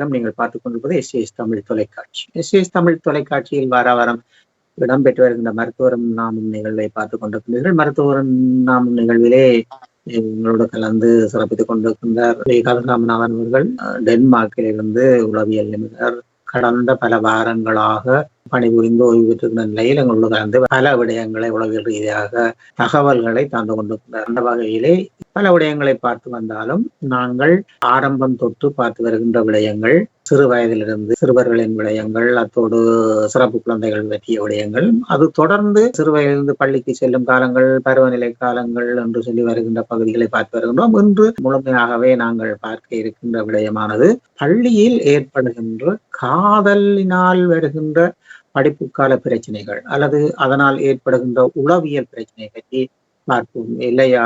அண்ணா வணக்கம் நீங்கள் பார்த்துக் கொண்டிருப்பது எஸ்ஏஎஸ் தமிழ் தொலைக்காட்சி. எஸ்ஏஎஸ் தமிழ் தொலைக்காட்சியில் வார வாரம் இடம்பெற்று வருகின்ற மருத்துவரும் நாமும் நிகழ்வை பார்த்துக் கொண்டிருக்கின்றீர்கள். மருத்துவரும் நாமும் நிகழ்விலே எங்களோடு கலந்து சிறப்பித்துக் கொண்டிருக்கின்றார். ஸ்ரீ அவர்கள் டென்மார்க்கிலிருந்து உளவியல் நிபுணர் கடந்த பல வாரங்களாக பணிபுரிந்து ஓய்வு பெற்றிருந்த நிலையில் எங்களோடு கலந்து பல விடயங்களை உளவியல் ரீதியாக தகவல்களை தந்து கொண்டிருக்கின்றார் அந்த வகையிலே பல விடயங்களை பார்த்து வந்தாலும் நாங்கள் ஆரம்பம் தொட்டு பார்த்து வருகின்ற விடயங்கள் சிறு வயதிலிருந்து சிறுவர்களின் விடயங்கள் அத்தோடு சிறப்பு குழந்தைகள் பற்றிய விடயங்கள். அது தொடர்ந்து சிறு வயதிலிருந்து பள்ளிக்கு செல்லும் காலங்கள் பருவநிலை காலங்கள் என்று சொல்லி வருகின்ற பகுதிகளை பார்த்து வருகின்றோம். இன்று முழுமையாகவே நாங்கள் பார்க்க இருக்கின்ற விடயமானது பள்ளியில் ஏற்படுகின்ற காதலினால் வருகின்ற படிப்புக்கால பிரச்சனைகள் அல்லது அதனால் ஏற்படுகின்ற உளவியல் பிரச்சனை பற்றி பார்ப்போம். இல்லையா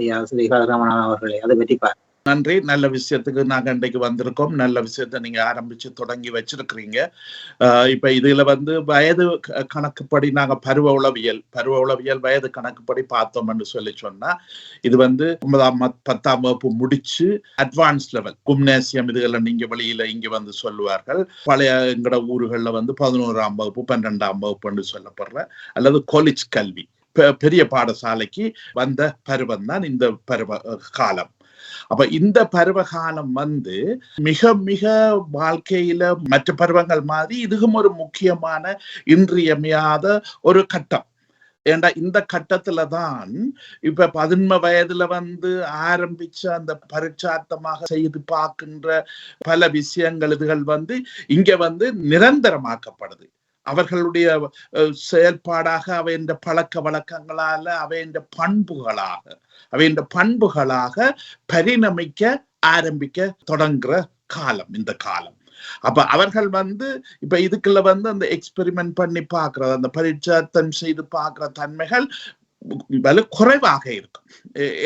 ஐயா ஸ்ரீ கதிராமநாதன் அவர்களே அதை பற்றி பார்ப்போம். நன்றி. நல்ல விஷயத்துக்கு நாங்க இன்றைக்கு வந்திருக்கோம். நல்ல விஷயத்தை நீங்க ஆரம்பிச்சு தொடங்கி வச்சிருக்கிறீங்க. ஆஹ் இப்ப இதுல வந்து வயது கணக்குப்படி நாங்க பருவ உளவியல் பருவ உளவியல் வயது கணக்குப்படி பார்த்தோம்னு சொல்லி சொன்னா இது வந்து ஒன்பதாம் பத்தாம் வகுப்பு முடிச்சு அட்வான்ஸ் லெவல் கும்னேசியம் இதுகளை நீங்க வெளியில இங்க வந்து சொல்லுவார்கள். பழைய எங்களோட ஊர்களில் வந்து பதினோராம் வகுப்பு பன்னெண்டாம் வகுப்புன்னு சொல்லப்படுற அல்லது காலேஜ் கல்வி பெ- பெரிய பாடசாலைக்கு வந்த பருவம் தான் இந்த பருவ காலம். அப்ப இந்த பருவகாலம் வந்து மிக மிக வாழ்க்கையில மற்ற பருவங்கள் மாதிரி இதுவும் ஒரு முக்கியமான இன்றியமையாத ஒரு கட்டம். ஏண்டா இந்த கட்டத்துல தான் இப்ப பதின்ம வயதுல வந்து ஆரம்பிச்ச அந்த பரிச்சார்த்தமாக செய்து பார்க்கின்ற பல விஷயங்கள் இதுகள் வந்து இங்க வந்து நிரந்தரமாக்கப்படுது. அவர்களுடைய அஹ், செயல்பாடாக அவையின் பழக்க வழக்கங்களால அவையின் பண்புகளாக அவையின் பண்புகளாக பரிணமிக்க ஆரம்பிக்க தொடங்குற காலம் இந்த காலம். அப்ப அவர்கள் வந்து இப்ப இதுக்குள்ள வந்து அந்த எக்ஸ்பெரிமெண்ட் பண்ணி பார்க்கறது அந்த பரிச்சார்த்தம் செய்து பாக்குற தன்மைகள் வலு குறைவாக இருக்கும்.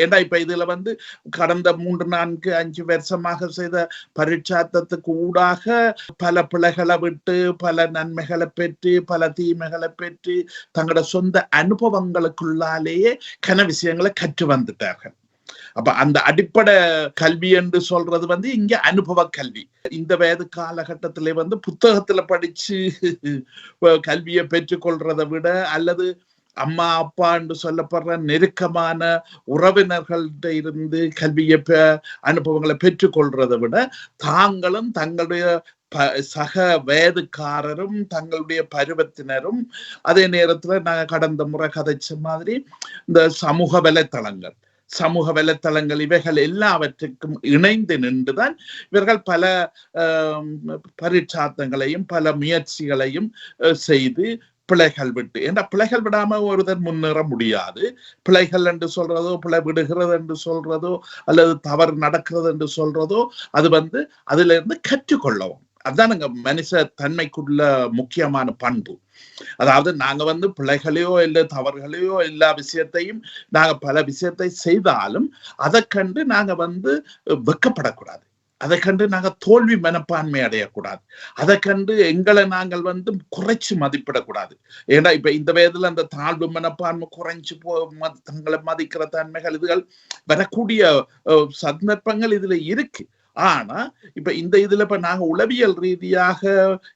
ஏன்னா இப்ப இதுல வந்து கடந்த மூன்று நான்கு அஞ்சு வருஷமாக செய்த பரிச்சார்த்தத்துக்கு ஊடாக பல பிழைகளை விட்டு பல நன்மைகளை பெற்று பல தீமைகளை பெற்று தங்களோட சொந்த அனுபவங்களுக்குள்ளாலேயே கன விஷயங்களை கற்று வந்துட்டார்கள். அப்ப அந்த அடிப்படை கல்வி என்று சொல்றது வந்து இங்க அனுபவ கல்வி. இந்த வயது காலகட்டத்திலே வந்து புத்தகத்துல படிச்சு கல்வியை பெற்றுக்கொள்றதை விட அல்லது அம்மா அப்பா என்று சொல்லப்படுற நெருக்கமான உறவினர்கள்ட்ட இருந்து கல்வியை அனுபவங்களை பெற்றுக்கொள்றதை விட தாங்களும் தங்களுடைய ப- சக வயதுக்காரரும் தங்களுடைய பருவத்தினரும் அதே நேரத்துல நாங்கள் கடந்த முறை கதைச்ச மாதிரி இந்த சமூக வலைத்தளங்கள் சமூக வலைத்தளங்கள் இவைகள் எல்லாவற்றுக்கும் இணைந்து நின்றுதான் இவர்கள் பல ஆம், பரீட்சார்த்தங்களையும் பல முயற்சிகளையும் அஹ், செய்து பிழைகள் விட்டு. ஏன்னா பிழைகள் விடாம ஒருத்தர் முன்னேற முடியாது? பிழைகள் என்று சொல்றதோ பிழை விடுகிறது என்று சொல்றதோ அல்லது தவறு நடக்கிறது என்று சொல்றதோ அது வந்து அதுல இருந்து கற்றுக்கொள்ளவும் அதுதானுங்க மனுஷ தன்மைக்குள்ள முக்கியமான பண்பு. அதாவது நாங்க வந்து பிழைகளையோ இல்லை தவறுகளையோ எல்லா விஷயத்தையும் நாங்க பல விஷயத்தை செய்தாலும் அதை கண்டு நாங்க வந்து வெக்கப்படக்கூடாது. அதை கண்டு நாங்க தோல்வி மனப்பான்மை அடையக்கூடாது. அதை கண்டு எங்களை நாங்கள் வந்து குறைச்சு மதிப்பிடக்கூடாது. ஏன்னா இப்ப இந்த வயதுல அந்த தாழ்வு மனப்பான்மை குறைஞ்சு போ ம- தங்களை மதிக்கிற தன்மைகள் இதுகள் வரக்கூடிய அஹ், சந்தர்ப்பங்கள் இதுல இருக்கு. ஆனா இப்ப இந்த இதுல இப்ப நாங்க உளவியல் ரீதியாக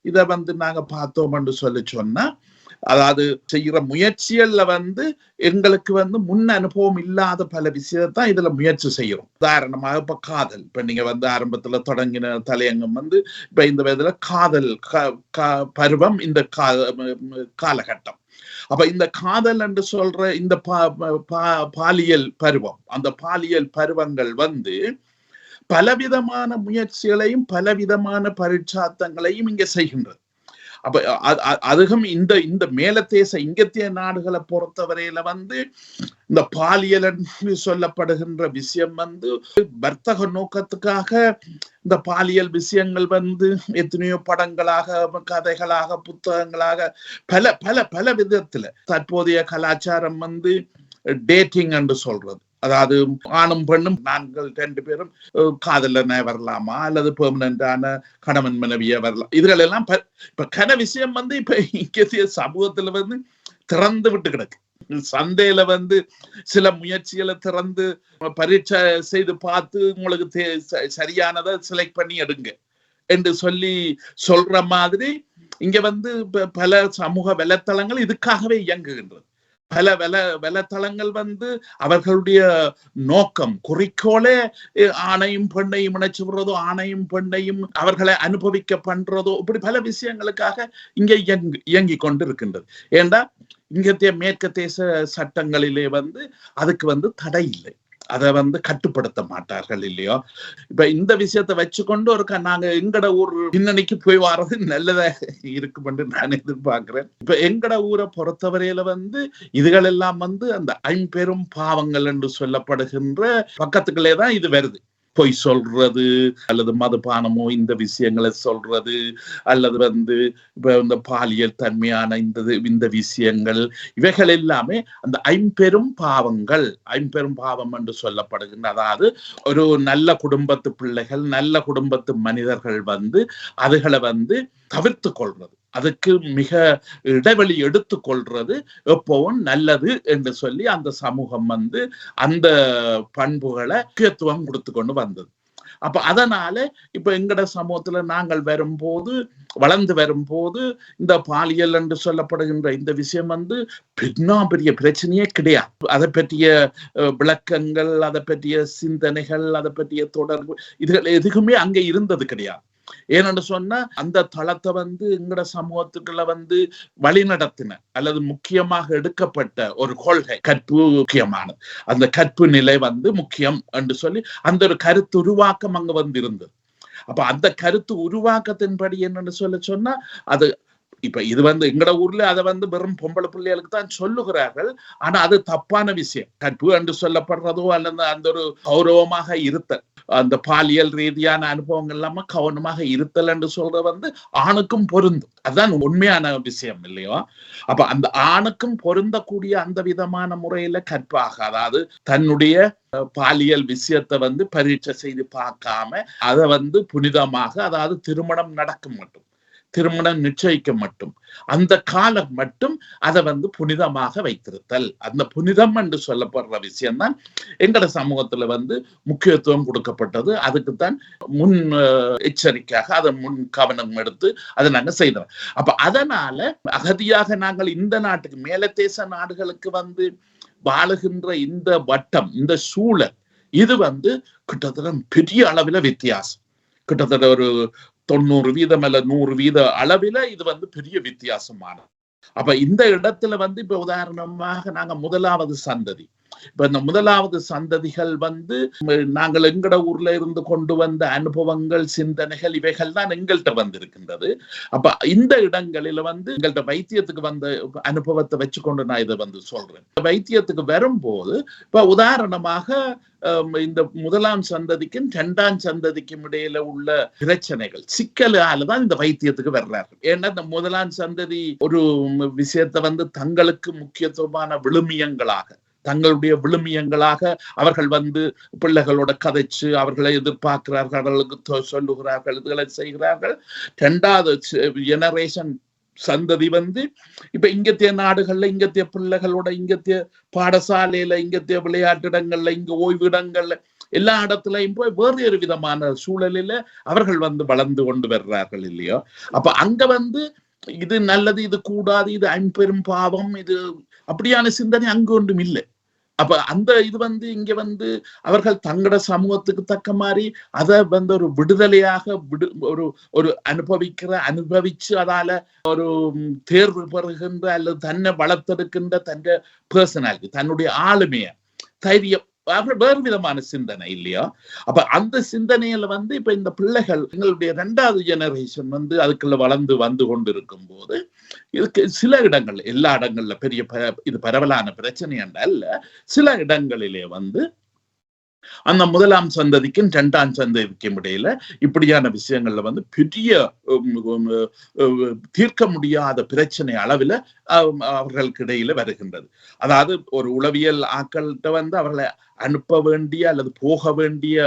இத வந்து நாங்க பார்த்தோம்னு சொல்லி சொன்னா அதாவது செய்யற முயற்சிகள்ல வந்து எங்களுக்கு வந்து முன் அனுபவம் இல்லாத பல விஷயத்தான் இதுல முயற்சி செய்யறோம் உதாரணமாக இப்ப காதல். இப்ப நீங்க வந்து ஆரம்பத்துல தொடங்கின தலையங்கம் வந்து இப்ப இந்த வயதுல காதல் க- பருவம் இந்த கா காலகட்டம். அப்ப இந்த காதல் என்று சொல்ற இந்த பா- பா- பாலியல் பருவம் அந்த பாலியல் பருவங்கள் வந்து பலவிதமான முயற்சிகளையும் பலவிதமான பரிட்சாத்தங்களையும் இங்க செய்கின்றது. அப்ப அ- அ- அதுவும் இந்த இந்த மேலத்தேச இங்கத்திய நாடுகளை பொறுத்தவரையில வந்து இந்த பாலியல் என்று சொல்லப்படுகின்ற விஷயம் வந்து வர்த்தக நோக்கத்துக்காக இந்த பாலியல் விஷயங்கள் வந்து எத்தனையோ படங்களாக கதைகளாக புத்தகங்களாக பல பல பல விதத்துல தற்போதைய கலாச்சாரம் வந்து டேட்டிங் என்று சொல்றது. அதாவது ஆணும் பெண்ணும் நாங்கள் ரெண்டு பேரும் அஹ், காதலன வரலாமா? அல்லது பெர்மனண்டான கணவன் மனைவியா வரலாம்? இதுகள் எல்லாம் இப்ப கன விஷயம் வந்து இப்ப இங்கே சமூகத்துல வந்து திறந்து விட்டு கிடக்கு. சந்தையில வந்து சில முயற்சிகளை திறந்து பரீட்சை செய்து பார்த்து உங்களுக்கு தே- ச- சரியானதை செலக்ட் பண்ணி எடுங்க என்று சொல்லி சொல்ற மாதிரி இங்க வந்து பல சமூக வலைத்தளங்கள் இதுக்காகவே இயங்குகின்றது. பல வல வலைத்தளங்கள் வந்து அவர்களுடைய நோக்கம். குறிக்கோளே ஆணையும் பெண்ணையும் இணைச்சு விடுறதோ ஆணையும் பெண்ணையும் அவர்களை அனுபவிக்க பண்றதோ இப்படி பல விஷயங்களுக்காக இங்க இயங்கு இயங்கி கொண்டு இருக்கின்றது ஏண்டா இங்கத்திய மேற்கத்தேச சட்டங்களிலே வந்து அதுக்கு வந்து தடை இல்லை. அதை வந்து கட்டுப்படுத்த மாட்டார்கள் இல்லையோ? இப்ப இந்த விஷயத்தை வச்சுக்கொண்டு ஒரு க- நாங்க எங்கட ஊர் பின்னணிக்கு போய் வர்றது நல்லதா இருக்கும் என்று நான் எதிர்பார்க்கிறேன். இப்ப எங்கட ஊரை பொறுத்தவரையில வந்து இதுகள் எல்லாம் வந்து அந்த ஐம்பெரும் பாவங்கள் என்று சொல்லப்படுகின்ற பக்கத்துக்குள்ளே தான் இது வருது. பொய் சொல்றது அல்லது மதுபானமோ இந்த விஷயங்களை சொல்றது அல்லது வந்து இப்போ இந்த பாலியல் தன்மையான இந்த இந்த விஷயங்கள் இவைகள் எல்லாமே அந்த ஐம்பெரும் பாவங்கள் ஐம்பெரும் பாவம் என்று சொல்லப்படுகின்ற அதாவது ஒரு நல்ல குடும்பத்து பிள்ளைகள் நல்ல குடும்பத்து மனிதர்கள் வந்து அதுகளை வந்து தவிர்த்து கொள்வது. அதுக்கு மிக இடைவெளி எடுத்து கொள்றது எப்பவும் நல்லது என்று சொல்லி அந்த சமூகம் வந்து அந்த பண்புகளை முக்கியத்துவம் கொடுத்து கொண்டு வந்தது. அப்ப அதனால இப்ப எங்கட சமூகத்துல நாங்கள் வரும்போது வளர்ந்து வரும்போது இந்த பாலியல் என்று சொல்லப்படுகின்ற இந்த விஷயம் வந்து பின்னா பெரிய பிரச்சனையே கிடையாது. அதை பற்றிய அஹ், விளக்கங்கள் அதை பற்றிய சிந்தனைகள் அதை பற்றிய தொடர்பு இதுகள் எதுக்குமே அங்க இருந்தது கிடையாது. ஏன்னு சொன்னா அந்த தளத்தை வந்து எங்கட சமூகத்துக்குள்ள வந்து வழிநடத்தின அல்லது முக்கியமாக எடுக்கப்பட்ட ஒரு கொள்கை கற்பு முக்கியமானது. அந்த கற்பு நிலை வந்து முக்கியம் என்று சொல்லி அந்த ஒரு கருத்து உருவாக்கம் அங்க வந்து இருந்தது அப்ப அந்த கருத்து உருவாக்கத்தின்படி என்னன்னு சொல்ல சொன்னா அது இப்ப இது வந்து எங்கட ஊர்ல அதை வந்து வெறும் பொம்பளை பிள்ளைகளுக்கு தான் சொல்லுகிறார்கள். ஆனா அது தப்பான விஷயம். கற்பு என்று சொல்லப்படுறதோ அல்லது அந்த ஒரு கௌரவமாக இருத்தல். அந்த பாலியல் ரீதியான அனுபவங்கள் இல்லாம கவனமாக இருத்தல் என்று சொல்றது வந்து ஆணுக்கும் பொருந்தும். அதுதான் உண்மையான விஷயம் இல்லையோ? அப்ப அந்த ஆணுக்கும் பொருந்தக்கூடிய அந்த விதமான முறையில கற்பாக அதாவது தன்னுடைய பாலியல் விஷயத்தை வந்து பரீட்சை செய்து பார்க்காம அதை வந்து புனிதமாக அதாவது திருமணம் நடக்கும் மட்டும். திருமணம் நிச்சயிக்க மட்டும். அந்த காலம் மட்டும் அதை வந்து புனிதமாக வைத்திருத்தல். அந்த புனிதம் என்று சொல்லப்படுற விஷயம்தான் எங்கட சமூகத்துல வந்து முக்கியத்துவம் கொடுக்கப்பட்டது. அதுக்குத்தான் முன் எச்சரிக்கையாக அதை முன் கவனம் எடுத்து அதை நாங்க செய்தோம். அப்ப அதனால அகதியாக நாங்கள் இந்த நாட்டுக்கு மேலத்தேச நாடுகளுக்கு வந்து வாழுகின்ற இந்த வட்டம் இந்த சூழல் இது வந்து கிட்டத்தட்ட பெரிய அளவில் வித்தியாசம். கிட்டத்தட்ட ஒரு தொண்ணூறு வீதம் அல்ல நூறு வீத அளவில இது வந்து பெரிய வித்தியாசமானது. அப்ப இந்த இடத்துல வந்து இப்ப உதாரணமாக நாங்க முதலாவது சந்ததி. இப்ப இந்த முதலாவது சந்ததிகள் வந்து நாங்கள் எங்கட ஊர்ல இருந்து கொண்டு வந்த அனுபவங்கள் சிந்தனைகள் இவைகள் தான் எங்கள்கிட்ட வந்திருக்கின்றது. அப்ப இந்த இடங்களில வந்து எங்கள்கிட்ட வைத்தியத்துக்கு வந்த அனுபவத்தை வச்சுக்கொண்டு நான் இதை வந்து சொல்றேன். வைத்தியத்துக்கு வரும்போது இப்ப உதாரணமாக இந்த முதலாம் சந்ததிக்கும் இரண்டாம் சந்ததிக்கும் இடையில உள்ள பிரச்சனைகள் சிக்கலால தான் இந்த வைத்தியத்துக்கு வர்றார்கள். ஏன்னா இந்த முதலாம் சந்ததி ஒரு விஷயத்தை வந்து தங்களுக்கு முக்கியத்துவமான விழுமியங்களாக தங்களுடைய விழுமியங்களாக அவர்கள் வந்து பிள்ளைகளோட கதைச்சு அவர்களை எதிர்பார்க்கிறார்கள் அவர்களுக்கு சொல்லுகிறார்கள் இதுகளை செய்கிறார்கள். ரெண்டாவது ஜெனரேஷன் சந்ததி வந்து இப்ப இங்கத்திய நாடுகள்ல இங்கத்திய பிள்ளைகளோட இங்கத்திய பாடசாலையில இங்கத்திய விளையாட்டிடங்கள்ல இங்க ஓய்விடங்கள்ல எல்லா இடத்துலையும் போய் வேறு ஒரு விதமான சூழலில அவர்கள் வந்து வளர்ந்து கொண்டு வர்றார்கள் இல்லையோ? அப்ப அங்க வந்து இது நல்லது இது கூடாது இது ஐம்பெரும் பாவம் இது அப்படியான சிந்தனை அங்கு ஒன்றும் இல்லை. அப்ப அந்த இது வந்து இங்க வந்து அவர்கள் தங்களோட சமூகத்துக்கு தக்க மாதிரி அதை வந்து ஒரு விடுதலையாக விடு ஒரு ஒரு அனுபவிக்கிற அனுபவிச்சு அதால ஒரு தேர்வு பெறுகின்ற அல்லது தன்னை வளர்த்தெடுக்கின்ற தன்னுடைய பர்சனாலிட்டி தன்னுடைய ஆளுமைய தைரியம் அவர்கள் வேறு விதமான சிந்தனை இல்லையா? அப்ப அந்த சிந்தனையில வந்து இப்ப இந்த பிள்ளைகள் எங்களுடைய ரெண்டாவது ஜெனரேஷன் வந்து அதுக்குள்ள வளர்ந்து வந்து கொண்டிருக்கும் போது இதுக்கு சில இடங்கள் எல்லா இடங்கள்ல பெரிய ப- இது பரவலான பிரச்சனை அல்ல. சில இடங்களிலே வந்து அந்த முதலாம் சந்ததிக்கும் இரண்டாம் சந்ததிக்கும் இடையில இப்படியான விஷயங்கள்ல வந்து பெரிய தீர்க்க முடியாத பிரச்சனை அளவில் அவர்களுக்கு இடையில வருகின்றது. அதாவது ஒரு உளவியல் ஆக்கள்கிட்ட வந்து அவர்களை அனுப்ப வேண்டிய அல்லது போக வேண்டிய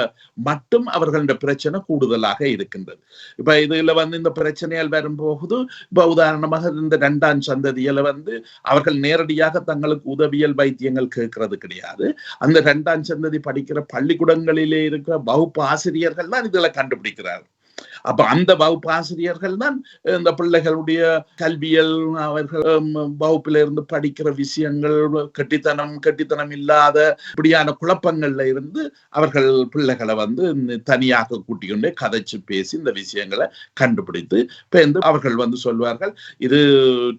மட்டும் அவர்களுடைய பிரச்சனை கூடுதலாக இருக்கின்றது. இப்ப இதுல வந்து இந்த பிரச்சனைகள் வரும்போது இப்ப உதாரணமாக இந்த இரண்டாம் சந்ததியில வந்து அவர்கள் நேரடியாக தங்களுக்கு உதவியல் வைத்தியங்கள் கேட்கறது கிடையாது. அந்த இரண்டாம் சந்ததி படிக்கிற பள்ளிக்கூடங்களிலே இருக்கிற வகுப்பு ஆசிரியர்கள் தான் இதுல கண்டுபிடிக்கிறார்கள். அப்ப அந்த வகுப்பு ஆசிரியர்கள் தான் இந்த பிள்ளைகளுடைய கல்வியல் அவர்கள் வகுப்பில இருந்து படிக்கிற விஷயங்கள் கெட்டித்தனம் கெட்டித்தனம் இல்லாத இப்படியான குழப்பங்கள்ல இருந்து அவர்கள் பிள்ளைகளை வந்து தனியாக கூட்டிக்கொண்டே கதைச்சு பேசி இந்த விஷயங்களை கண்டுபிடித்து பேர்ந்து அவர்கள் வந்து சொல்வார்கள் இது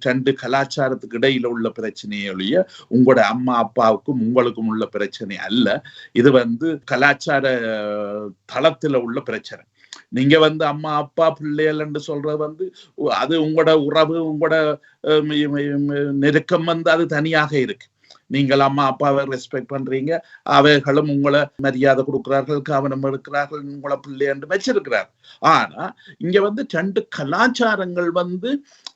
ரெண்டு கலாச்சாரத்துக்கு இடையில உள்ள பிரச்சனையே ஒழிய உங்களோட அம்மா அப்பாவுக்கும் உங்களுக்கும் உள்ள பிரச்சனை அல்ல. இது வந்து கலாச்சார தளத்துல உள்ள பிரச்சனை. நீங்க வந்து அம்மா அப்பா பிள்ளைகள் என்று சொல்றது வந்து அது உங்களோட உறவு உங்களோட நெருக்கம் வந்து அது தனியாக இருக்கு. நீங்கள் அம்மா அப்பாவை ரெஸ்பெக்ட் பண்றீங்க. அவைகளும் உங்களை மரியாதை கொடுக்கிறார்கள் கவனம் எடுக்கிறார்கள் உங்களை பிள்ளை என்று வச்சிருக்கிறார். ஆனா இங்க வந்து ரெண்டு கலாச்சாரங்கள் வந்து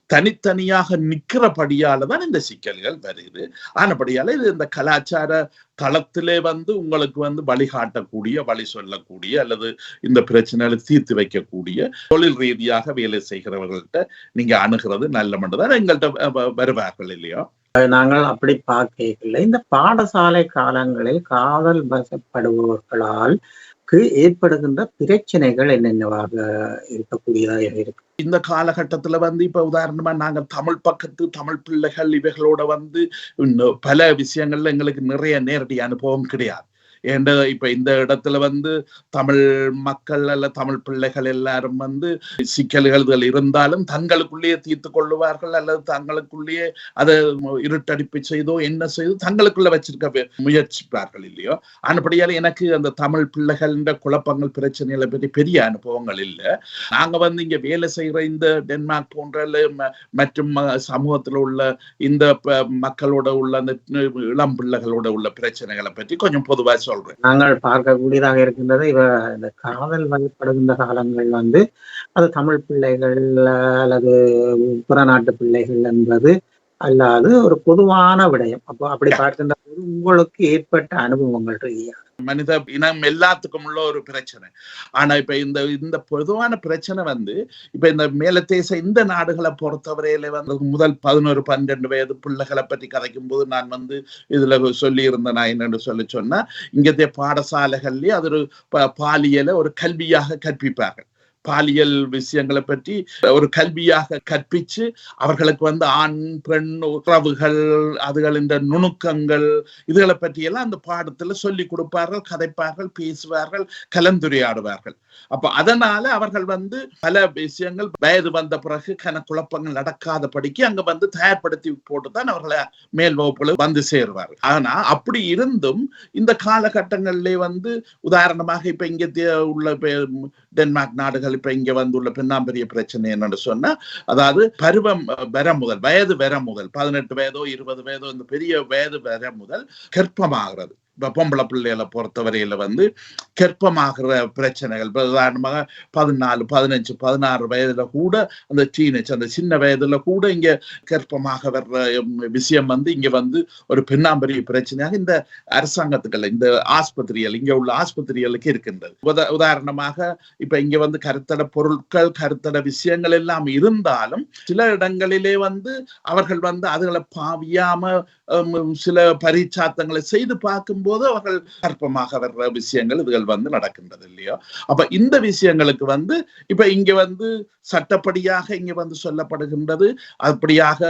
தனித்தனியாக நிற்கிறபடியால தான் இந்த சிக்கல்கள் வருது. ஆனபடியால இது இந்த கலாச்சார தளத்திலே வந்து உங்களுக்கு வந்து வழிகாட்டக்கூடிய வழி சொல்லக்கூடிய அல்லது இந்த பிரச்சனைகளை தீர்த்து வைக்கக்கூடிய தொழில் ரீதியாக வேலை செய்கிறவர்கள்ட்ட நீங்க அணுகிறது நல்ல மட்டும்தான் எங்கள்கிட்ட வருவார்கள் இல்லையா? நாங்கள் அப்படி பார்க்கல இந்த பாடசாலை காலங்களில் காதல் வசப்படுபவர்களால் க்கு ஏற்படுகின்ற பிரச்சனைகள் என்னென்னவாக இருக்கக்கூடியதாக இருக்கு. இந்த காலகட்டத்துல வந்து இப்ப உதாரணமா நாங்க தமிழ் பக்கத்து தமிழ் பிள்ளைகள் இவைகளோட வந்து பல விஷயங்கள்ல எங்களுக்கு நிறைய நேரடி அனுபவம் கிடையாது. ஏண்ட இப்ப இந்த இடத்துல வந்து தமிழ் மக்கள் அல்ல தமிழ் பிள்ளைகள் எல்லாரும் வந்து சிக்கல்கள் இருந்தாலும் தங்களுக்குள்ளேயே தீர்த்து கொள்ளுவார்கள் அல்லது தங்களுக்குள்ளேயே அதை இருட்டடிப்பு செய்தோ என்ன செய்தோ தங்களுக்குள்ள வச்சிருக்க முயற்சிப்பார்கள் இல்லையோ? ஆனபடியால எனக்கு அந்த தமிழ் பிள்ளைகளின் குழப்பங்கள் பிரச்சனைகளை பற்றி பெரிய அனுபவங்கள் இல்லை. நாங்க வந்து இங்க வேலை செய்யற இந்த டென்மார்க் போன்ற ம- மற்றும் சமூகத்தில் சமூகத்துல உள்ள இந்த மக்களோட உள்ள அந்த இளம் பிள்ளைகளோட உள்ள பிரச்சனைகளை பற்றி கொஞ்சம் பொதுவா சொல்றேன். நாங்கள் பார்க்கக்கூடியதாக இருக்கின்றது. இவ இந்த காதல் வயப்படுகின்ற காலங்கள் வந்து அது தமிழ் பிள்ளைகள் அல்லது புற நாட்டு பிள்ளைகள் என்பது அல்லாது ஒரு பொதுவான விடயம். அப்போ அப்படி பார்க்கின்ற போது உங்களுக்கு ஏற்பட்ட அனுபவங்கள் ரீதியாக மனித இனம் எல்லாத்துக்கும் உள்ள ஒரு பிரச்சனை. ஆனா இப்ப இந்த இந்த பொதுவான பிரச்சனை வந்து இப்ப இந்த மேலத்தேச இந்த நாடுகளை பொறுத்தவரையில வந்து முதல் பதினோரு பன்னெண்டு வயது பிள்ளைகளை பற்றி கதைக்கும் போது நான் வந்து இதுல சொல்லி இருந்தேன் நான் என்னன்னு சொல்லி சொன்னா இங்கத்தைய பாடசாலைகள்லயே அது ஒரு ப- பாலியலை ஒரு கல்வியாக கற்பிப்பார்கள். பாலியல் விஷயங்களை பற்றி ஒரு கல்வியாக கற்பிச்சு அவர்களுக்கு வந்து ஆண் பெண் உறவுகள் அதுகள் இந்த நுணுக்கங்கள் இதுகளை பற்றியெல்லாம் அந்த பாடத்துல சொல்லி கொடுப்பார்கள் கதைப்பார்கள் பேசுவார்கள் கலந்துரையாடுவார்கள். அப்ப அதனால அவர்கள் வந்து பல விஷயங்கள் வயது வந்த பிறகு கன குழப்பங்கள் நடக்காதபடிக்கு அங்க வந்து தயார்படுத்தி போட்டுதான் அவர்களை மேல் வகுப்புல வந்து சேருவார்கள். ஆனா அப்படி இருந்தும் இந்த காலகட்டங்களிலே வந்து உதாரணமாக இப்ப இங்க உள்ள டென்மார்க் நாடுகள் இப்ப இங்க வந்து உள்ள பெண்ணாம்பெரிய பிரச்சனை என்னன்னு சொன்னா அதாவது பருவம் அஹ், வர முதல் வயது வர முதல் பதினெட்டு வயதோ இருபது வயதோ இந்த பெரிய வயது வர முதல் கர்ப்பமாகிறது. பொம்பளை பிள்ளைகளை பொறுத்தவரையில வந்து கற்பமாகிற பிரச்சனைகள். உதாரணமாக பதினாலு பதினஞ்சு பதினாறு வயதுல கூட அந்த டீனேஜ் அந்த சின்ன வயதுல கூட இங்க கற்பமாக வர்ற விஷயம் வந்து இங்க வந்து ஒரு பெண்ணாம்பரிய பிரச்சனையாக இந்த அரசாங்கத்துக்கள் இந்த ஆஸ்பத்திரிகள் இங்க உள்ள ஆஸ்பத்திரிகளுக்கு இருக்கின்றது. உத உதாரணமாக இப்ப இங்க வந்து கருத்தட பொருட்கள் கருத்தட விஷயங்கள் எல்லாம் இருந்தாலும் சில இடங்களிலே வந்து அவர்கள் வந்து அதுகளை பாவியாம சில பரிச்சாத்தங்களை செய்து பார்க்கும்போது அவர்கள் கற்பமாக வர்ற விஷயங்கள் இதுகள் வந்து நடக்கின்றது இல்லையோ? அப்ப இந்த விஷயங்களுக்கு வந்து இப்ப இங்க வந்து சட்டப்படியாக இங்க வந்து சொல்லப்படுகின்றது. அப்படியாக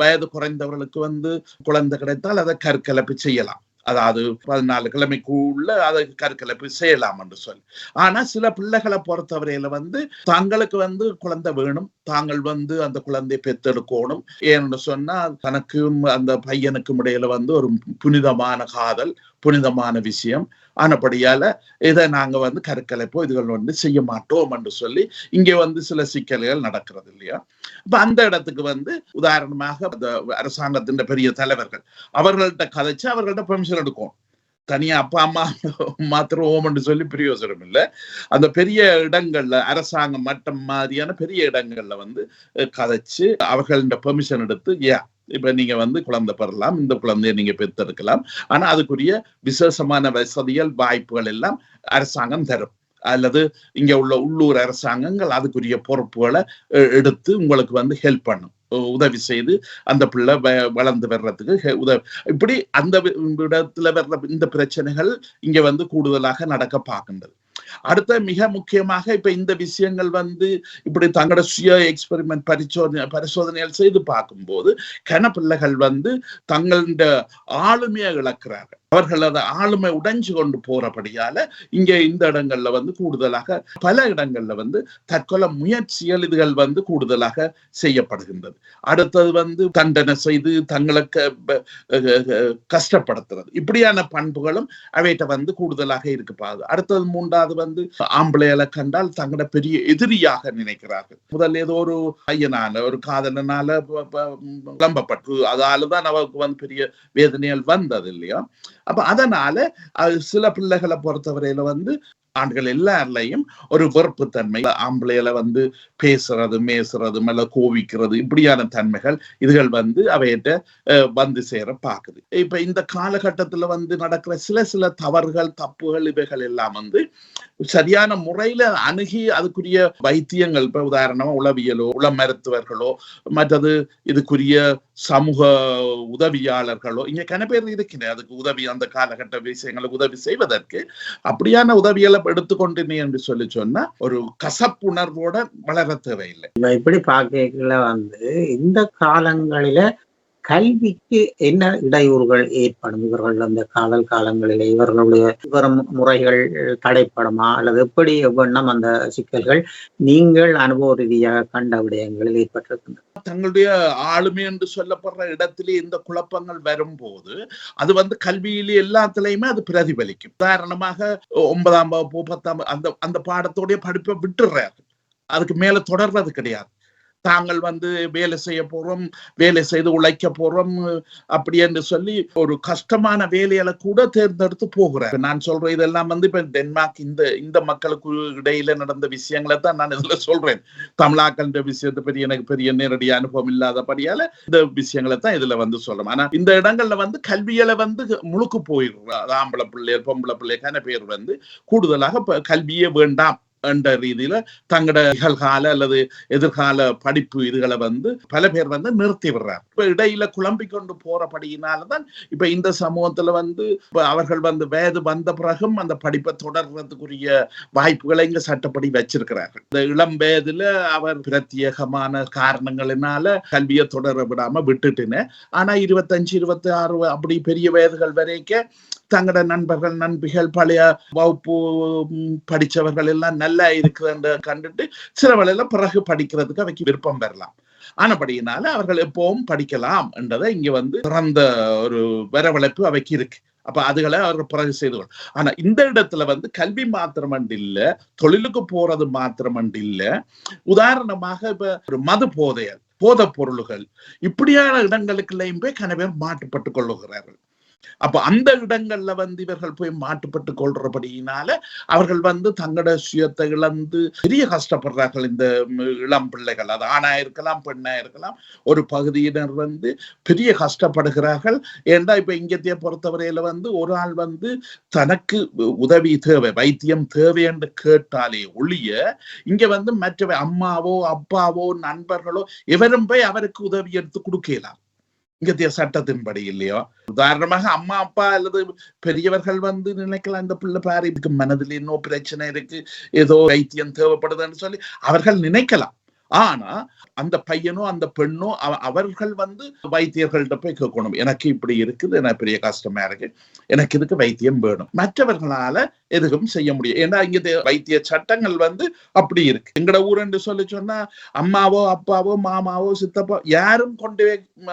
வயது குறைந்தவர்களுக்கு வந்து குழந்தை கிடைத்தால் அதை கற்கலப்பு செய்யலாம். அதாவது பதினாலு கிழமைக்குள்ள அதை கற்கலப்பு செய்யலாம் என்று சொல்லி. ஆனா சில பிள்ளைகளை பொறுத்தவரையில வந்து தங்களுக்கு வந்து குழந்தை வேணும். தாங்கள் வந்து அந்த குழந்தையை பெத்தெடுக்கணும் ஏன்னு சொன்னா தனக்கும் அந்த பையனுக்கும் இடையில வந்து ஒரு புனிதமான காதல் புனிதமான விஷயம். ஆனபடியால இதை நாங்க வந்து கருக்கலைப்போ இதுகள் வந்து செய்ய மாட்டோம் என்று சொல்லி இங்கே வந்து சில சிக்கல்கள் நடக்கிறது இல்லையா? அப்ப அந்த இடத்துக்கு வந்து உதாரணமாக அந்த அரசாங்கத்தின் பெரிய தலைவர்கள் அவர்கள்ட்ட கதைச்சு அவர்கள்ட்ட பெர்மிஷன் எடுக்கணும். தனியா அப்பா அம்மா மாத்திரம் ஓமன்னு சொல்லி பிரயோசனம் இல்லை. அந்த பெரிய இடங்கள்ல அரசாங்க மட்டம் மாதிரியான பெரிய இடங்கள்ல வந்து கதைச்சு அவர்கள பெர்மிஷன் எடுத்து ஏ இப்ப நீங்க வந்து குழந்தை பெறலாம் இந்த குழந்தைய நீங்க பெற்றெடுக்கலாம். ஆனா அதுக்குரிய விசேஷமான வசதிகள் வாய்ப்புகள் எல்லாம் அரசாங்கம் தரும். அல்லது இங்க உள்ள உள்ளூர் அரசாங்கங்கள் அதுக்குரிய பொறுப்புகளை எடுத்து உங்களுக்கு வந்து ஹெல்ப் பண்ணும். உதவி செய்து அந்த பிள்ளை வ- வளர்ந்து வர்றதுக்கு உதவி இப்படி அந்த இடத்துல வர்ற இந்த பிரச்சனைகள் இங்க வந்து கூடுதலாக நடக்க பார்க்கின்றது. அடுத்த மிக முக்கியமாக இப்ப இந்த விஷயங்கள் வந்து இப்படி தங்களோட சுய எக்ஸ்பெரிமெண்ட் பரிசோதனை பரிசோதனைகள் செய்து பார்க்கும்போது கன பிள்ளைகள் வந்து தங்களோட ஆளுமையை இழக்கிறார்கள். அவர்கள் அதை ஆளுமை உடைஞ்சு கொண்டு போறபடியால இங்க இந்த இடங்கள்ல வந்து கூடுதலாக பல இடங்கள்ல வந்து தற்கொலை முயற்சிகள் இதுகள் வந்து கூடுதலாக செய்யப்படுகின்றது. அடுத்தது வந்து தண்டனை செய்து தங்களுக்கு கஷ்டப்படுத்துறது. இப்படியான பண்புகளும் அவைகிட்ட வந்து கூடுதலாக இருக்கு பாது அடுத்தது மூன்றாவது வந்து ஆம்பளைகளை கண்டால் தங்களோட பெரிய எதிரியாக நினைக்கிறார்கள். முதல்ல ஏதோ ஒரு ஐயனால ஒரு காதலனால கிளம்பப்பட்டு அதாலதான் அவருக்கு வந்து பெரிய வேதனைகள் வந்தது இல்லையா? அப்ப அதனால சில பிள்ளைகளை பொறுத்தவரையில வந்து ஆண்கள் எல்லாருலையும் ஒரு வெறுப்புத்தன்மை ஆம்பளையில வந்து பேசுறது மேசுறது மேல கோவிக்கிறது இப்படியான தன்மைகள் இதுகள் வந்து அவையிட்ட வந்து சேர பாக்குது. இப்ப இந்த காலகட்டத்துல வந்து நடக்கிற சில சில தவறுகள் தப்புகள் இவைகள் எல்லாம் வந்து சரியான முறையில அணுகி அதுக்குரிய வைத்தியங்கள் இப்ப உதாரணமா உளவியலோ உள மருத்துவர்களோ மற்றது இதுக்குரிய சமூக உதவியாளர்களோ இங்க கன பேர் இருக்கிறேன் அதுக்கு உதவி அந்த காலகட்ட விஷயங்களுக்கு உதவி செய்வதற்கு அப்படியான உதவிகளை எடுத்துக்கொண்டினே என்று சொல்லி சொன்னா ஒரு கசப்புணர்வோட வளர தேவையில்லை. இப்படி பாக்கல வந்து இந்த காலங்களில கல்விக்கு என்ன இடையூறுகள் ஏற்படும்? இவர்கள் அந்த காதல் காலங்களிலே இவர்களுடைய வரும் முறைகள் தடைப்படுமா? அல்லது எப்படி எவ்வண்ணம் அந்த சிக்கல்கள் நீங்கள் அனுபவ ரீதியாக கண்ட விடயங்களில் ஏற்பட்டிருக்கின்றன? தங்களுடைய ஆளுமை என்று சொல்லப்படுற இடத்திலே இந்த குழப்பங்கள் வரும்போது அது வந்து கல்வியிலே எல்லாத்துலயுமே அது பிரதிபலிக்கும். உதாரணமாக ஒன்பதாம் வகுப்பு பத்தாம் அந்த அந்த பாடத்தோடைய படிப்பை விட்டுறாரு அதுக்கு மேல தொடர்றது கிடையாது. தாங்கள் வந்து வேலை செய்ய போறோம் வேலை செய்து உழைக்க போறோம் அப்படி என்று சொல்லி ஒரு கஷ்டமான வேலையில கூட தேர்ந்தெடுத்து போகிறார். நான் சொல்றேன் இதெல்லாம் வந்து இப்ப டென்மார்க் இந்த இந்த மக்களுக்கு இடையில நடந்த விஷயங்களை தான் நான் இதுல சொல்றேன். தமிழாக்கள்ன்ற விஷயத்தை பெரிய எனக்கு பெரிய நேரடி அனுபவம் இல்லாதபடியால இந்த விஷயங்களை தான் இதுல வந்து சொல்றோம் ஆனா இந்த இடங்கள்ல வந்து கல்வியில வந்து முழுக்கு போயிடுறோம் ஆம்பளை பிள்ளையர் பொம்பளை பிள்ளைக்கான பேர் வந்து கூடுதலாக கல்வியே வேண்டாம். என்ற ரீதியில தங்களோட நிகழ்கால அல்லது எதிர்கால படிப்பு இதுகளை வந்து பல பேர் வந்து நிறுத்தி விடுறார் இப்ப இடையில குழம்பிக் கொண்டு போறபடியினாலதான் இப்ப இந்த சமூகத்துல வந்து இப்ப அவர்கள் வந்து வயது வந்த பிறகும் அந்த படிப்பை தொடர்றதுக்குரிய வாய்ப்புகளை இங்க சட்டப்படி வச்சிருக்கிறார்கள் இந்த இளம் வயதுல அவர் பிரத்யேகமான காரணங்களினால கல்வியை தொடர விடாம விட்டுட்டுன்னு ஆனா இருபத்தஞ்சு இருபத்தி ஆறு அப்படி பெரிய வயதுகள் வரைக்கும் தங்களோட நண்பர்கள் நண்பிகள் பழைய வகுப்பு படித்தவர்கள் படிச்சவர்கள் எல்லாம் நல்லா இருக்குதுன்ற கண்டுட்டு சில வேளையில பிறகு படிக்கிறதுக்கு அவைக்கு விருப்பம் பெறலாம். ஆனபடியினால அவர்கள் எப்பவும் படிக்கலாம் என்றதை இங்க வந்து பிறந்த ஒரு வரவழைப்பு அவைக்கு இருக்கு. அப்ப அதுகளை அவர்கள் பிறகு செய்து கொள். ஆனா இந்த இடத்துல வந்து கல்வி மாத்திரமண்டு இல்ல தொழிலுக்கு போறது மாத்திரமண்டு இல்ல. உதாரணமாக இப்ப ஒரு மது போதையல் போதைப் பொருள்கள் இப்படியான இடங்களுக்குள்ளேயும் போய் கன மாட்டுப்பட்டுக் கொள்ளுகிறார்கள். அப்ப அந்த இடங்கள்ல வந்து இவர்கள் போய் மாட்டுப்பட்டு கொள்றபடியினால அவர்கள் வந்து தங்களோட சுயத்தை இழந்து பெரிய கஷ்டப்படுறார்கள் இந்த இளம் பிள்ளைகள். அது ஆணா இருக்கலாம் பெண்ணா இருக்கலாம். ஒரு பகுதியினர் வந்து பெரிய கஷ்டப்படுகிறார்கள். ஏன்டா இப்ப இங்கத்தைய பொறுத்தவரையில வந்து ஒரு ஆள் வந்து தனக்கு உதவி தேவை வைத்தியம் தேவை என்று கேட்டாலே ஒழிய இங்க வந்து மற்றவை அம்மாவோ அப்பாவோ நண்பர்களோ எவரும் போய் அவருக்கு உதவி எடுத்து கொடுக்கலாம்? இங்கத்திய சட்டத்தின்படி இல்லையோ? உதாரணமாக அம்மா அப்பா அல்லது பெரியவர்கள் வந்து நினைக்கலாம் இந்த பிள்ளை பாரு இதுக்கு மனதில் இன்னும் பிரச்சனை இருக்கு ஏதோ வைத்தியம் தேவைப்படுதுன்னு சொல்லி அவர்கள் நினைக்கலாம். ஆனா அந்த பையனோ அந்த பெண்ணோ அவர்கள் வந்து வைத்தியர்கள்ட்ட போய் கேட்கணும். எனக்கு இப்படி இருக்குது எனக்கு பெரிய கஷ்டமா இருக்கு எனக்கு இதுக்கு வைத்தியம் வேணும். மற்றவர்களால எதுவும் செய்ய முடியும். ஏன்னா இங்க வைத்திய சட்டங்கள் வந்து அப்படி இருக்கு. எங்கட ஊர் என்று சொல்லி சொன்னா அம்மாவோ அப்பாவோ மாமாவோ சித்தப்பா யாரும் கொண்டு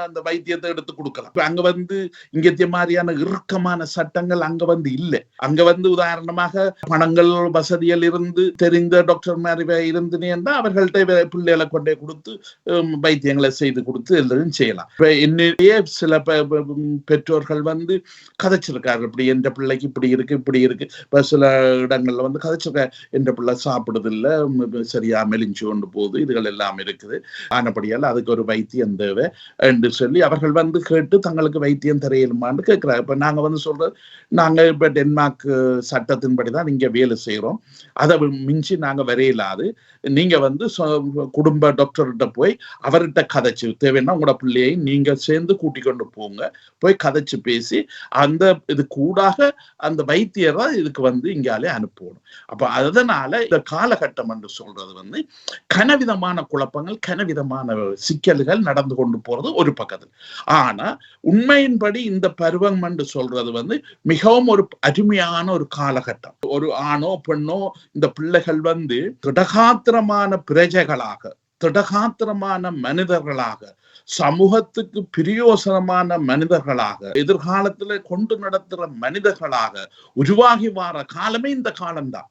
அந்த வைத்தியத்தை எடுத்து கொடுக்கலாம் இப்ப அங்க வந்து இங்கத்திய மாதிரியான இறுக்கமான சட்டங்கள் அங்க வந்து இல்லை. அங்க வந்து உதாரணமாக பணங்கள் வசதியில் இருந்து தெரிந்த டாக்டர் மாதிரி இருந்துனேன்னா அவர்கள்ட்ட பிள்ளைகளை கொண்டே கொடுத்து வைத்தியங்களை செய்து கொடுத்து எல்லாம் செய்யலாம். இப்ப என்னையே சில பெற்றோர்கள் வந்து கதைச்சிருக்காரு. இப்படி எந்த பிள்ளைக்கு இப்படி இருக்கு இப்படி இருக்கு. இப்ப சில இடங்கள்ல வந்து கதைச்சிருக்க எந்த பிள்ளை சாப்பிடுறதில்ல. சரியா மெலிஞ்சு கொண்டு போகுது. இதுகள் எல்லாம் இருக்குது. ஆனபடியால் அதுக்கு ஒரு வைத்தியம் தேவை என்று சொல்லி அவர்கள் வந்து கேட்டு தங்களுக்கு வைத்தியம் தரையிலுமான்னு கேட்கிறாங்க இப்ப நாங்க வந்து சொல்றது நாங்க இப்ப டென்மார்க் சட்டத்தின்படி தான் இங்க வேலை செய்யறோம் அதை மிஞ்சி நாங்க வரையிலாது. நீங்க வந்து குடும்ப டாக்டர்கிட்ட போய் அவர்கிட்ட கதைச்சு தேவைன்னா உங்களோட பிள்ளையை நீங்க சேர்ந்து கூட்டிக் கொண்டு போங்க. போய் கதைச்சு பேசி அந்த இது கூடாக அந்த வைத்தியரை இதுக்கு வந்து இங்காலே அனுப்பணும். அப்ப அதனால இந்த காலகட்டம் என்று சொல்றது வந்து கனவிதமான குழப்பங்கள் கனவிதமான சிக்கல்கள் நடந்து கொண்டு போறது ஒரு பக்கத்தில். ஆனா உண்மையின்படி இந்த பருவம் என்று சொல்றது வந்து மிகவும் ஒரு அருமையான ஒரு காலகட்டம். ஒரு ஆணோ பெண்ணோ இந்த பிள்ளைகள் வந்து திடகாத்திரமான பிரஜைகளாக திடகாத்திரமான மனிதர்களாக சமூகத்துக்கு பிரியோசனமான மனிதர்களாக எதிர்காலத்துல கொண்டு நடத்துற மனிதர்களாக உருவாகி வார காலமே இந்த காலம்தான்.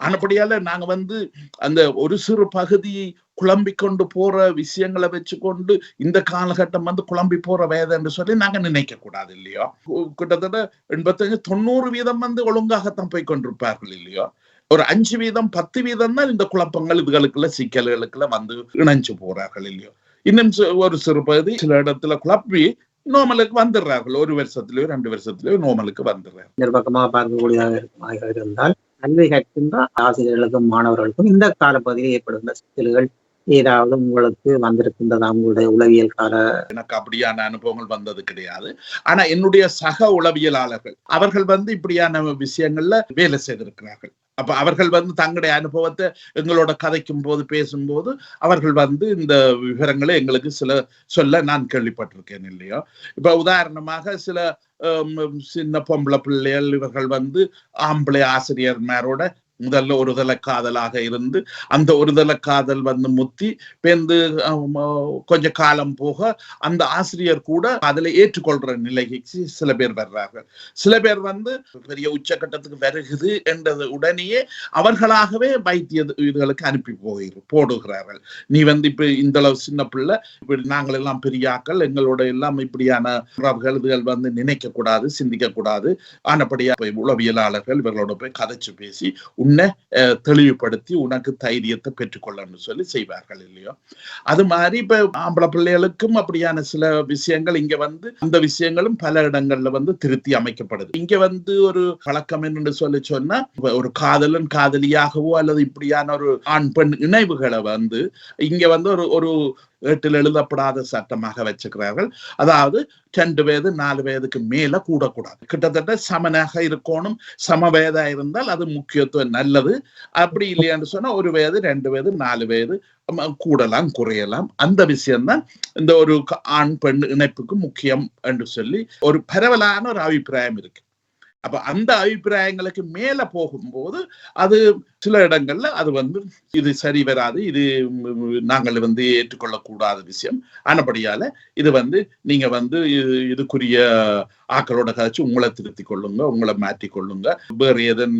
ஆனப்படியால நாங்க வந்து அந்த ஒரு சிறு பகுதியை குழம்பி கொண்டு போற விஷயங்களை வச்சுக்கொண்டு இந்த காலகட்டம் வந்து குழம்பி போற வேதம் என்று சொல்லி நாங்க நினைக்க கூடாது இல்லையோ? கிட்டத்தட்ட எண்பத்தஞ்சு தொண்ணூறு வீதம் வந்து ஒழுங்காகத்தான் போய் கொண்டிருப்பார்கள் இல்லையோ? ஒரு அஞ்சு வீதம் பத்து வீதம் தான் இந்த குழப்பங்கள் இதுகளுக்குள்ள சிக்கல்களுக்குள்ள வந்து இணைஞ்சு போறார்கள் இல்லையோ. இன்னும் ஒரு சிறு பகுதி சில இடத்துல குழப்பி நோமலுக்கு வந்துடுறார்கள். ஒரு வருஷத்துலயோ ரெண்டு வருஷத்துலயோ நோமலுக்கு வந்துடுறாங்க நிர்வாகமாக பார்க்கக்கூடியதாக இருந்தால் கல்வி கற்கின்ற ஆசிரியர்களுக்கும் மாணவர்களுக்கும் இந்த காலப்பகுதியில் ஏற்படுகின்ற சிக்கல்கள் ஏதாவது உங்களுக்கு வந்திருக்கின்றதா உங்களுடைய உளவியல் கால எனக்கு அப்படியான அனுபவங்கள் வந்தது கிடையாது. ஆனா என்னுடைய சக உளவியலாளர்கள் அவர்கள் வந்து இப்படியான விஷயங்கள்ல வேலை செய்திருக்கிறார்கள். அப்ப அவர்கள் வந்து தங்களுடைய அனுபவத்தை எங்களோட கதைக்கும் போது பேசும்போது அவர்கள் வந்து இந்த விவரங்களை எங்களுக்கு சில சொல்ல நான் கேள்விப்பட்டிருக்கேன் இல்லையோ. இப்ப உதாரணமாக சில சின்ன பொம்பளை பிள்ளைகள் இவர்கள் வந்து ஆம்பளை ஆசிரியர்மாரோட முதல்ல ஒருதலை காதலாக இருந்து அந்த ஒருதலை காதல் வந்து முத்தி பேந்து கொஞ்ச காலம் போக அந்த ஆசிரியர் கூட அதில் ஏற்றுக்கொள்ற நிலைக்கு சில பேர் வர்றார்கள். சில பேர் வந்து பெரிய உச்சக்கட்டத்துக்கு வருகுது என்றது உடனேயே அவர்களாகவே வைத்திய இதுகளுக்கு அனுப்பி போய் போடுகிறார்கள். நீ வந்து இப்ப இந்த அளவு சின்ன பிள்ளை இப்படி நாங்கள் எல்லாம் பெரியாக்கள் எங்களோட எல்லாம் இப்படியான இதுகள் வந்து நினைக்க கூடாது சிந்திக்க கூடாது ஆனப்படியா போய் உளவியலாளர்கள் இவர்களோட போய் கதைச்சு பேசி உன்னை தெளிவுபடுத்தி உனக்கு தைரியத்தை பெற்றுக்கொள்ளணும்னு சொல்லி செய்வார்கள் இல்லையோ? அது மாதிரி இப்ப ஆம்பளை பிள்ளைகளுக்கும் அப்படியான சில விஷயங்கள் இங்க வந்து அந்த விஷயங்களும் பல இடங்கள்ல வந்து திருத்தி அமைக்கப்படுது. இங்க வந்து ஒரு பழக்கம் என்று சொல்லி சொன்னா ஒரு காதலன் காதலியாகவோ அல்லது இப்படியான ஒரு ஆண் பெண் இணைவுகளை வந்து இங்க வந்து ஒரு ஒரு ஏட்டில் எழுதப்படாத சட்டமாக வச்சுக்கிறார்கள். அதாவது ரெண்டு வயது நாலு வயதுக்கு மேல கூடக்கூடாது. கிட்டத்தட்ட சமனாக இருக்கணும். சமவயதா இருந்தால் அது முக்கியத்துவம் நல்லது. அப்படி இல்லையான்னு சொன்னா ஒரு வயது ரெண்டு வயது நாலு வயது கூடலாம் குறையலாம். அந்த விஷயம்தான் இந்த ஒரு ஆண் பெண் இணைப்புக்கு முக்கியம் என்று சொல்லி ஒரு பரவலான ஒரு அபிப்பிராயம் இருக்கு. அப்ப அந்த அபிப்பிராயங்களுக்கு மேல போகும்போது அது சில இடங்கள்ல அது வந்து இது சரி வராது இது நாங்கள் வந்து ஏற்றுக்கொள்ளக்கூடாத விஷயம். ஆனபடியால இது வந்து நீங்க வந்து இதுக்குரிய ஆக்களோட கழிச்சு உங்களை திருத்தி கொள்ளுங்க உங்களை மாற்றி கொள்ளுங்க. வேறு ஏதன்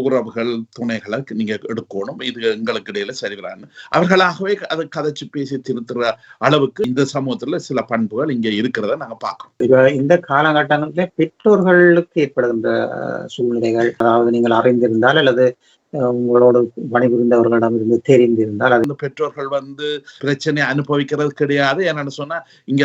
உறவுகள் துணைகளை நீங்க எடுக்கணும் இது எங்களுக்கு இடையில சரி வராது அவர்களாகவே அதை கதைச்சு பேசி திருத்துற அளவுக்கு இந்த சமூகத்துல சில பண்புகள் இங்க இருக்கிறத நாங்க பார்க்கிறோம். இந்த காலகட்டங்களில் பெற்றோர்களுக்கு ஏற்படுது போன்ற சூழ்நிலைகள் அதாவது நீங்கள் அறிந்திருந்தால் அல்லது உங்களோட பணிபுரிந்தவர்களிடம் இருந்து தெரிந்திருந்தால் அது பெற்றோர்கள் வந்து பிரச்சனை அனுபவிக்கிறது கிடையாது. என்னன்னு சொன்னா இங்க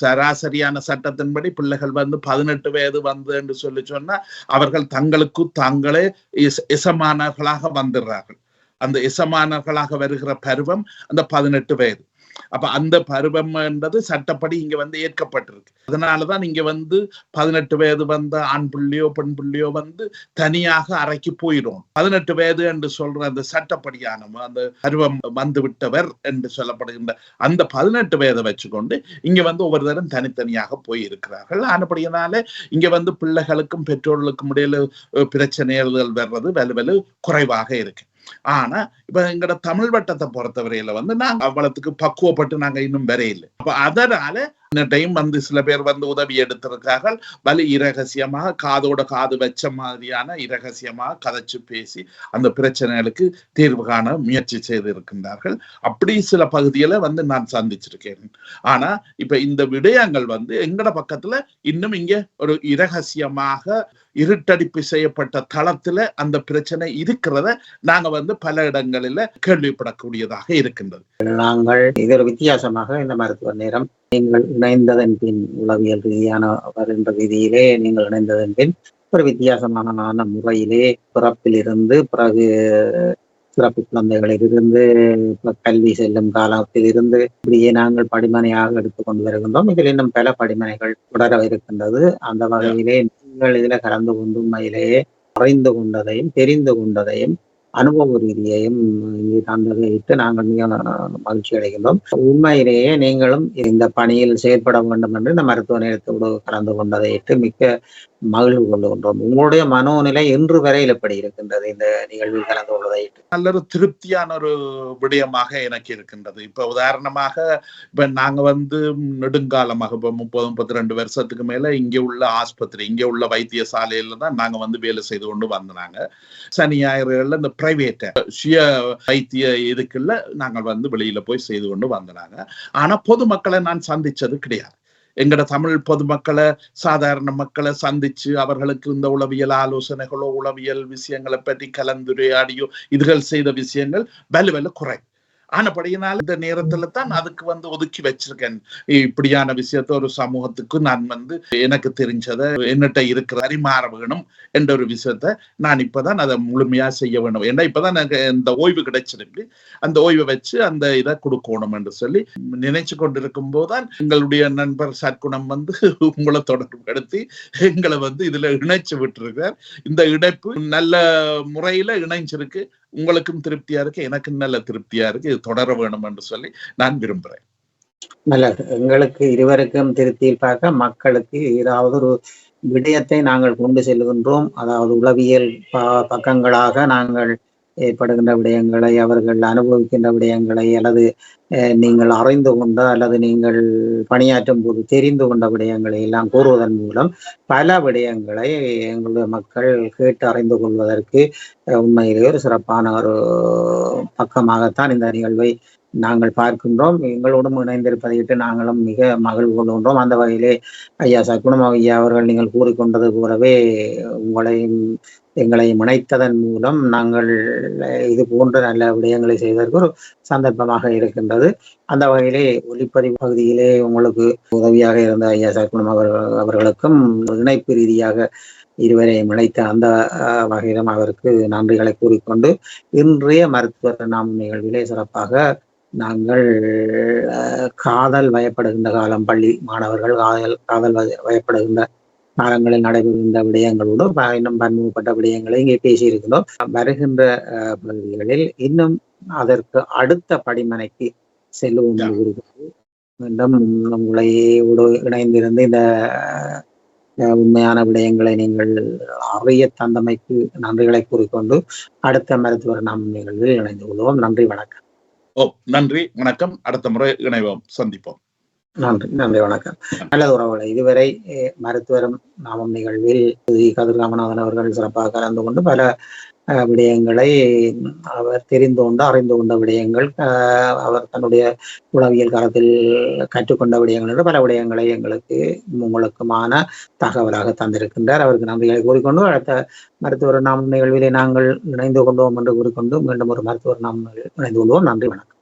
சராசரியான சட்டத்தின்படி பிள்ளைகள் வந்து பதினெட்டு வயது வந்து என்று சொல்லி சொன்னா அவர்கள் தங்களுக்கு தாங்களே இச- எசமானர்களாக வந்துடுறார்கள். அந்த எசமானர்களாக வருகிற பருவம் அந்த பதினெட்டு வயது. அப்ப அந்த பருவம்ன்றது சட்டப்படி இங்க வந்து ஏற்கப்பட்டிருக்கு. அதனாலதான் இங்க வந்து பதினெட்டு வயது வந்த ஆண் பிள்ளையோ பெண் பிள்ளையோ வந்து தனியாக அறைக்கு போயிடும். பதினெட்டு வயது என்று சொல்ற அந்த சட்டப்படியான அந்த பருவம் வந்து விட்டவர் என்று சொல்லப்படுகின்ற அந்த பதினெட்டு வயதை வச்சுக்கொண்டு இங்க வந்து ஒவ்வொரு தரம் தனித்தனியாக போயிருக்கிறார்கள். ஆனபடியினால இங்க வந்து பிள்ளைகளுக்கும் பெற்றோர்களுக்கும் இடையில பிரச்சனைகள் வர்றது வலுவலு குறைவாக இருக்கு. ஆனா இப்ப எங்கட தமிழ் வட்டத்தை பொறுத்தவரையில வந்து நாங்க அவ்வளவுக்கு பக்குவப்பட்டு நாங்க இன்னும் வரையில்லை அப்ப அதனால டைம் வந்து சில பேர் வந்து உதவி எடுத்திருக்கார்கள் வலி இரகசியமாக காதோட காது வச்ச மாதிரியான இரகசியமாக கதைச்சு பேசி அந்த பிரச்சனைகளுக்கு தீர்வு காண முயற்சி செய்து இருக்கின்றார்கள் அப்படி சில பகுதிகளை வந்து நான் சந்திச்சிருக்கேன். ஆனா இப்ப இந்த விடயங்கள் வந்து எங்கட பக்கத்துல இன்னும் இங்க ஒரு இரகசியமாக இருட்டடிப்பு செய்யப்பட்ட தளத்துல அந்த பிரச்சனை இருக்கிறத நாங்க வந்து பல இடங்களில கேள்விப்படக்கூடியதாக இருக்கின்றது. நாங்கள் இது ஒரு வித்தியாசமாக இந்த மருத்துவ நேரம் நீங்கள் இணைந்ததன் பின் உளவியல் ரீதியானவர் என்ற ரீதியிலே நீங்கள் இணைந்ததன் பின் ஒரு வித்தியாசமான முறையிலே பிறப்பிலிருந்து பிறகு சிறப்பு குழந்தைகளில் இருந்து கல்வி செல்லும் காலத்தில் இருந்து இப்படியே நாங்கள் படிமனையாக எடுத்துக்கொண்டு வருகின்றோம். இதில் இன்னும் பல படிமனைகள் தொடர இருக்கின்றது. அந்த வகையிலே நீங்கள் இதில் கலந்து கொண்டு உண்மையிலேயே அறிந்து கொண்டதையும் தெரிந்து கொண்டதையும் அனுபவ ரீதியையும் இங்கே தந்ததையிட்டு நாங்கள் மிக மகிழ்ச்சி அடைகின்றோம். உண்மையிலேயே நீங்களும் இந்த பணியில் செயற்பட வேண்டும் என்று இந்த மருத்துவ நேரத்தோடு கலந்து கொண்டதையிட்டு மிக்க மகிழ்வு கொள்ளுகின்றோம் உங்களுடைய மனோநிலை இன்று வரையில் எப்படி இருக்கின்றது? இந்த நிகழ்வில் கலந்து கொள்வதையிட்டு. நல்ல ஒரு திருப்தியான ஒரு விடயமாக எனக்கு இருக்கின்றது. இப்ப உதாரணமாக இப்ப நாங்க வந்து நெடுங்காலமாக இப்ப முப்பது முப்பத்தி ரெண்டு வருஷத்துக்கு மேல இங்க உள்ள ஆஸ்பத்திரி இங்க உள்ள வைத்தியசாலையில தான் நாங்க வந்து வேலை செய்து கொண்டு வந்தாங்க சனி ஞாயிறுகள்ல இந்த பிரைவேட் சுய வைத்திய இதுக்குள்ள நாங்கள் வந்து வெளியில போய் செய்து கொண்டு வந்தனாங்க. ஆனா பொதுமக்களை நான் சந்திச்சது கிடையாது. எங்கட தமிழ் பொதுமக்களை சாதாரண மக்களை சந்திச்சு அவர்களுக்கு இந்த உளவியல் ஆலோசனைகளோ உளவியல் விஷயங்களை பற்றி கலந்துரையாடியோ இதுகள் செய்த விஷயங்கள் வலு குறை ஆனபடியினால் இந்த நேரத்துல தான் அதுக்கு வந்து ஒதுக்கி வச்சிருக்கேன். இப்படியான விஷயத்த ஒரு சமூகத்துக்கு நான் வந்து எனக்கு தெரிஞ்சதை என்னட்ட இருக்கிற அறிமாற வேணும் என்ற ஒரு விஷயத்த நான் இப்பதான் அதை முழுமையா செய்ய வேணும் ஏன்னா இப்பதான் எனக்கு இந்த ஓய்வு கிடைச்சிருக்கு. அந்த ஓய்வை வச்சு அந்த இதை கொடுக்கணும் என்று சொல்லி நினைச்சு கொண்டிருக்கும் போதுதான் எங்களுடைய நண்பர் சற்குணம் வந்து உங்களை தொடர்புபடுத்தி எங்களை வந்து இதுல இணைச்சு விட்டுருக்கார் இந்த இணைப்பு நல்ல முறையில இணைஞ்சிருக்கு. உங்களுக்கும் திருப்தியா இருக்கு எனக்கும் நல்ல திருப்தியா இருக்கு. இது தொடர வேணும் என்று சொல்லி நான் விரும்புறேன். நல்லது. எங்களுக்கு இருவருக்கும் திருப்தியில் பார்க்க மக்களுக்கு ஏதாவது ஒரு விடயத்தை நாங்கள் கொண்டு செல்கின்றோம் அதாவது உளவியல் பக்கங்களாக நாங்கள் ஏற்படுகின்ற விடயங்களை அவர்கள் அனுபவிக்கின்ற விடயங்களை அல்லது நீங்கள் அறிந்து கொண்ட அல்லது நீங்கள் பணியாற்றும் போது தெரிந்து கொண்ட விடயங்களை எல்லாம் கூறுவதன் மூலம் பல விடயங்களை எங்களுடைய மக்கள் கேட்டு அறிந்து கொள்வதற்கு உண்மையிலேயே ஒரு சிறப்பான ஒரு பக்கமாகத்தான் இந்த நிகழ்வை நாங்கள் பார்க்கின்றோம். எங்களோடும் இணைந்திருப்பதையிட்டு நாங்களும் மிக மகிழ்வு கொள்கின்றோம். அந்த வகையிலே ஐயா சக்குணம் ஐயா அவர்கள் நீங்கள் கூறிக்கொண்டது போலவே உங்களையும் எங்களை முனைத்ததன் மூலம் நாங்கள் இது போன்ற நல்ல விடயங்களை செய்வதற்கு ஒரு சந்தர்ப்பமாக இருக்கின்றது. அந்த வகையிலே ஒளிப்பதிவு பகுதியிலே உங்களுக்கு உதவியாக இருந்த ஐயா சர்க்குணம் அவர்கள் அவர்களுக்கும் இணைப்பு ரீதியாக இருவரையும் இணைத்த அந்த வகையிலும் அவருக்கு நன்றிகளை கூறிக்கொண்டு இன்றைய மருத்துவர் நாம் நிகழ்விலே சிறப்பாக நாங்கள் காதல் வயப்படுகின்ற காலம் பள்ளி மாணவர்கள் காதல் காதல் வயப்படுகின்ற காலங்களில் நடைபெறுகின்ற விடயங்களோடு இன்னும் பன்முகப்பட்ட விடயங்களை இங்கே பேசியிருக்கிறோம். வருகின்ற பகுதிகளில் இன்னும் அதற்கு அடுத்த படிமனைக்கு செல்லுவோம் மீண்டும் உங்களையோடு இணைந்திருந்து இந்த உண்மையான விடயங்களை நீங்கள் அறிய தந்தமைக்கு நன்றிகளை கூறிக்கொண்டு அடுத்த மருத்துவர் நாம் நிகழ்வில் இணைந்து கொள்வோம். நன்றி வணக்கம். ஓ நன்றி வணக்கம். அடுத்த முறை இணைவோம். சந்திப்போம். நன்றி நன்றி வணக்கம். நல்லது உறவுகளை. இதுவரை மருத்துவரும் நாமம் நிகழ்வில் கதிர் ராமநாதன் அவர்கள் சிறப்பாக கலந்து கொண்டு பல விடயங்களை அவர் தெரிந்து கொண்டு அறிந்து கொண்ட விடயங்கள் அவர் தன்னுடைய உளவியல் காலத்தில் கற்றுக்கொண்ட விடயங்கள் என்று பல விடயங்களை எங்களுக்கு உங்களுக்குமான தகவலாக தந்திருக்கின்றார். அவருக்கு நன்றிகளை கூறிக்கொண்டு அடுத்த மருத்துவர் நாம் நிகழ்விலே நாங்கள் இணைந்து கொண்டோம் என்று கூறிக்கொண்டு மீண்டும் ஒரு மருத்துவர் நாம் இணைந்து கொள்வோம். நன்றி வணக்கம்.